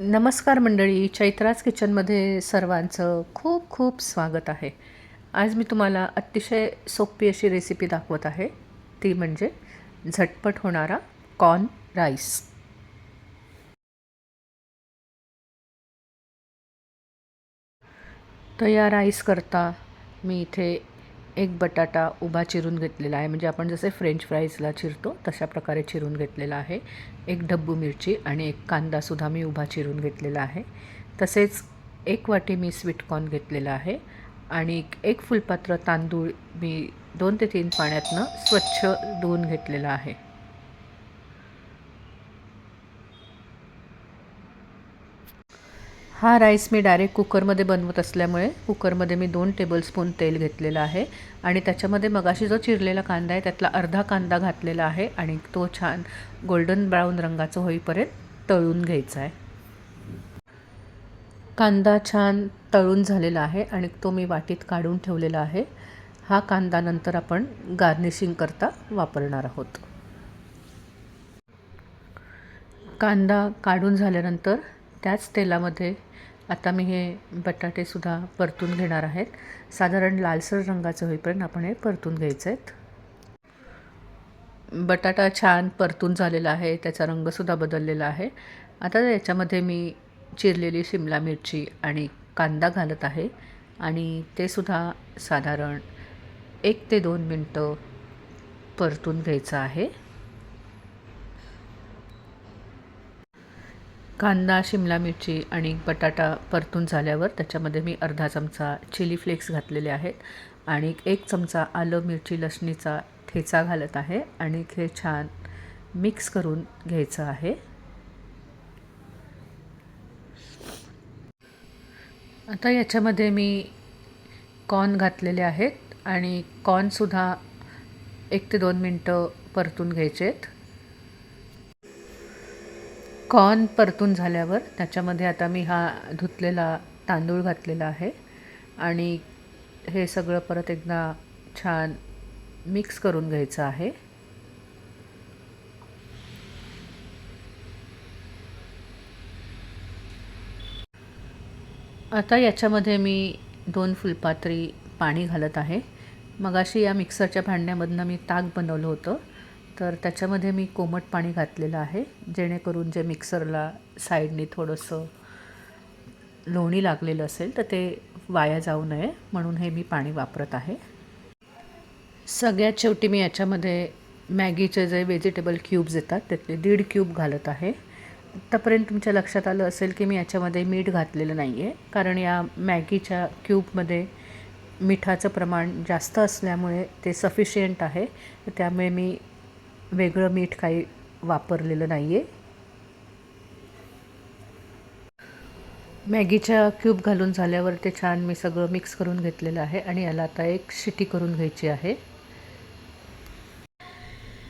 नमस्कार मंडळी चैत्राज किचनमध्ये सर्वांचं खूप खूप स्वागत आहे. आज मी तुम्हाला अतिशय सोपी अशी रेसिपी दाखवत आहे. ती म्हणजे झटपट होणारा कॉर्न राईस तर या राईस करता मी इथे एक बटाटा उभा चिरून घेतलेला आहे. म्हणजे आपण जसे फ्रेंच फ्राईजला चिरतो तशा प्रकारे चिरून घेतलेला आहे. एक डब्बू मिरची आणि एक कांदासुद्धा मी उभा चिरून घेतलेला आहे. तसेच एक वाटी मी स्वीटकॉर्न घेतलेला आहे. आणि एक फुलपात्र तांदूळ मी दोन ते तीन पाण्यातनं स्वच्छ धुवून घेतलेला आहे. हा राईस मी डायरेक्ट कुकरमध्ये बनवत असल्यामुळे कुकरमध्ये मी दोन टेबलस्पून तेल घेतलेलं आहे आणि त्याच्यामध्ये मगाशी जो चिरलेला कांदा आहे त्यातला अर्धा कांदा घातलेला आहे आणि तो छान गोल्डन ब्राऊन रंगाचा होईपर्यंत तळून घ्यायचा आहे. कांदा छान तळून झालेला आहे आणि तो मी वाटीत काढून ठेवलेला आहे. हा कांदा नंतर आपण गार्निशिंग करता वापरणार आहोत. कांदा काढून झाल्यानंतर त्याच तेलामध्ये आता मी हे बटाटेसुद्धा परतून घेणार आहेत. साधारण लालसर रंगाचं होईपर्यंत आपण हे परतून घ्यायचं आहेत. बटाटा छान परतून झालेला आहे त्याचा रंगसुद्धा बदललेला आहे. आता याच्यामध्ये मी चिरलेली शिमला मिरची आणि कांदा घालत आहे आणि ते सुद्धा साधारण एक ते दोन मिनटं परतून घ्यायचं आहे. कांदा शिमला मिरची आणि बटाटा परतून झाल्यावर त्याच्यामध्ये मी अर्धा चमचा चिली फ्लेक्स घातलेले आहेत आणि एक चमचा आलं मिरची लसणीचा ठेचा घालत आहे आणि हे छान मिक्स करून घ्यायचं आहे. आता याच्यामध्ये मी कॉर्न घातलेले आहेत आणि कॉर्नसुद्धा एक ते दोन मिनटं परतून घ्यायचे आहेत कॉर्न परतून झाल्यावर त्याच्यामध्ये आता मी हा धुतलेला तांदूळ घातलेला आहे. आणि हे सगळं परत एकदा छान मिक्स करून घ्यायचं आहे. आता याच्यामध्ये मी दोन फुलपात्री पाणी घालत आहे. मगाशी या मिक्सरच्या भांड्यामधनं मी ताक बनवलं होतं. तर त्याच्यामध्ये मी कोमट पाणी घातलेलं आहे जेणेकरून जे मिक्सरला साईडने थोडंसं लोणी लागलेलं असेल तर ते वाया जाऊ नये म्हणून हे मी पाणी वापरत आहे. सगळ्यात शेवटी मी याच्यामध्ये मॅगीचे जे व्हेजिटेबल क्यूब्स येतात त्यातले दीड क्यूब घालत आहे. आत्तापर्यंत तुमच्या लक्षात आलं असेल की मी याच्यामध्ये मीठ घातलेलं नाही आहे कारण या मॅगीच्या क्यूबमध्ये मिठाचं प्रमाण जास्त असल्यामुळे ते सफिशियंट आहे. त्यामुळे मी वेगळं मीठ काही वापरलेलं नाही आहे मॅगीच्या क्यूब घालून झाल्यावर ते छान मी सगळं मिक्स करून घेतलेलं आहे आणि याला आता एक शिटी करून घ्यायची आहे.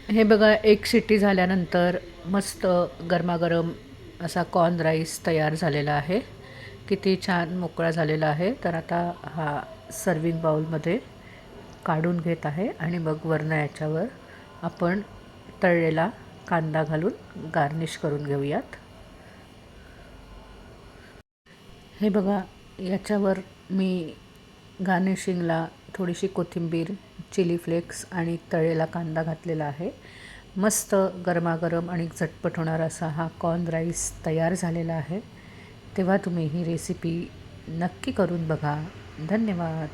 हे बघा एक शिटी झाल्यानंतर मस्त गरमागरम असा कॉर्न राईस तयार झालेला आहे. किती छान मोकळा झालेला आहे. तर आता हा सर्विंग बाऊलमध्ये काढून घेत आहे आणि मग वरनं याच्यावर आपण तळलेला कांदा घालून गार्निश करून घेऊयात. हे बघा याच्यावर मी गार्निशिंगला थोडीशी कोथिंबीर चिली फ्लेक्स आणि तळलेला कांदा घातलेला आहे. मस्त गरमागरम आणि झटपट होणारा असा हा कॉर्न राईस तयार झालेला आहे. तेव्हा तुम्ही ही रेसिपी नक्की करून बघा. धन्यवाद.